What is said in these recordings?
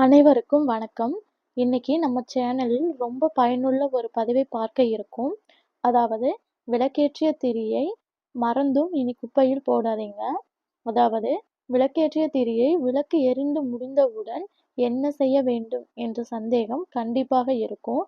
அனைவருக்கும் வணக்கம். இன்னைக்கு நம்ம சேனலில் ரொம்ப பயனுள்ள ஒரு பதிவை பார்க்க இருக்கும் அதாவது விளக்கேற்றிய திரியை மறந்தும் இனி குப்பையில் போடாதீங்க. அதாவது விளக்கேற்றிய திரியை விளக்கு எரிந்து முடிந்தவுடன் என்ன செய்ய வேண்டும் என்ற சந்தேகம் கண்டிப்பாக இருக்கும்.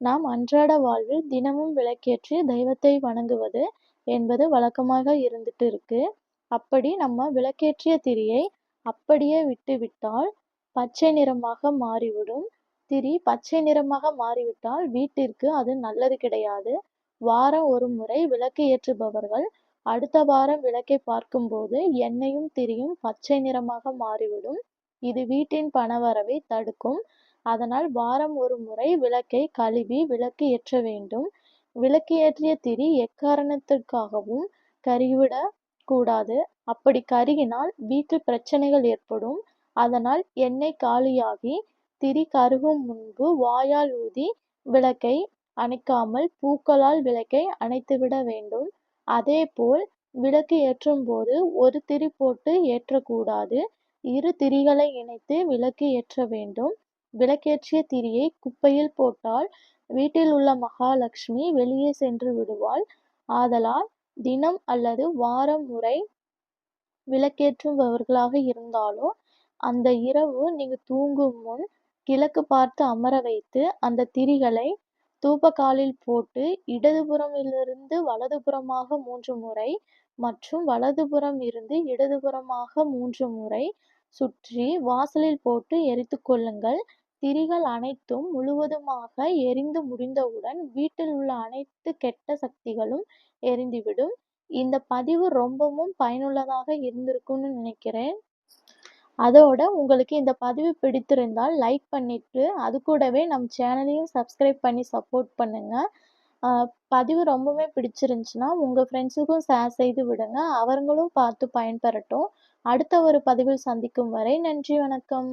நாம் அன்றாட வாழ்வில் தினமும் விளக்கேற்றி தெய்வத்தை வணங்குவது என்பது வழக்கமாக இருந்துட்டு இருக்கு. அப்படி நம்ம விளக்கேற்றிய திரியை அப்படியே விட்டுவிட்டால் பச்சை நிறமாக மாறிவிடும். திரி பச்சை நிறமாக மாறிவிட்டால் வீட்டிற்கு அது நல்லது கிடையாது. வாரம் ஒரு முறை விளக்கு ஏற்றுபவர்கள் அடுத்த வாரம் விளக்கை பார்க்கும்போது எண்ணெயும் திரியும் பச்சை நிறமாக மாறிவிடும். இது வீட்டின் பணவரவை தடுக்கும். அதனால் வாரம் ஒரு முறை விளக்கை கழுவி விளக்கு ஏற்ற வேண்டும். விளக்கு ஏற்றிய திரி எக்காரணத்திற்காகவும் கருகிவிடக் கூடாது. அப்படி கருகினால் வீட்டில் பிரச்சனைகள் ஏற்படும். அதனால் எண்ணெய் காலியாகி திரி கருகும் முன்பு வாயால் ஊதி விளக்கை அணைக்காமல் பூக்களால் விளக்கை அணைத்துவிட வேண்டும். அதேபோல் விளக்கு ஏற்றும்போது ஒரு திரி போட்டு ஏற்றக்கூடாது. இரு திரிகளை இணைத்து விளக்கு ஏற்ற வேண்டும். விளக்கேற்றிய திரியை குப்பையில் போட்டால் வீட்டில் உள்ள மகாலட்சுமி வெளியே சென்று விடுவாள். ஆதலால் தினம் அல்லது வாரம் முறை விளக்கேற்றுபவர்களாக இருந்தாலும் அந்த இரவு நீங்க தூங்கும் முன் கிழக்கு பார்த்து அமர வைத்து அந்த திரிகளை தூபகாலில் போட்டு இடதுபுறமிலிருந்து வலதுபுறமாக மூன்று முறை மற்றும் வலதுபுறம் இருந்து இடதுபுறமாக மூன்று முறை சுற்றி வாசலில் போட்டு எரித்து கொள்ளுங்கள். திரிகள் அனைத்தும் முழுவதுமாக எரிந்து முடிந்தவுடன் வீட்டில் உள்ள அனைத்து கெட்ட சக்திகளும் எரிந்துவிடும். இந்த பதிவு ரொம்பவும் பயனுள்ளதாக இருந்திருக்கும்னு நினைக்கிறேன். அதோட உங்களுக்கு இந்த பதிவு பிடித்திருந்தால் லைக் பண்ணிட்டு அது கூடவே நம் சேனலையும் சப்ஸ்கிரைப் பண்ணி சப்போர்ட் பண்ணுங்கள் பதிவு ரொம்பவே பிடிச்சிருந்துச்சுன்னா உங்கள் ஃப்ரெண்ட்ஸுக்கும் ஷேர் செய்து விடுங்க. அவர்களும் பார்த்து பயன்பெறட்டும். அடுத்த ஒரு பதிவில் சந்திக்கும் வரை நன்றி வணக்கம்.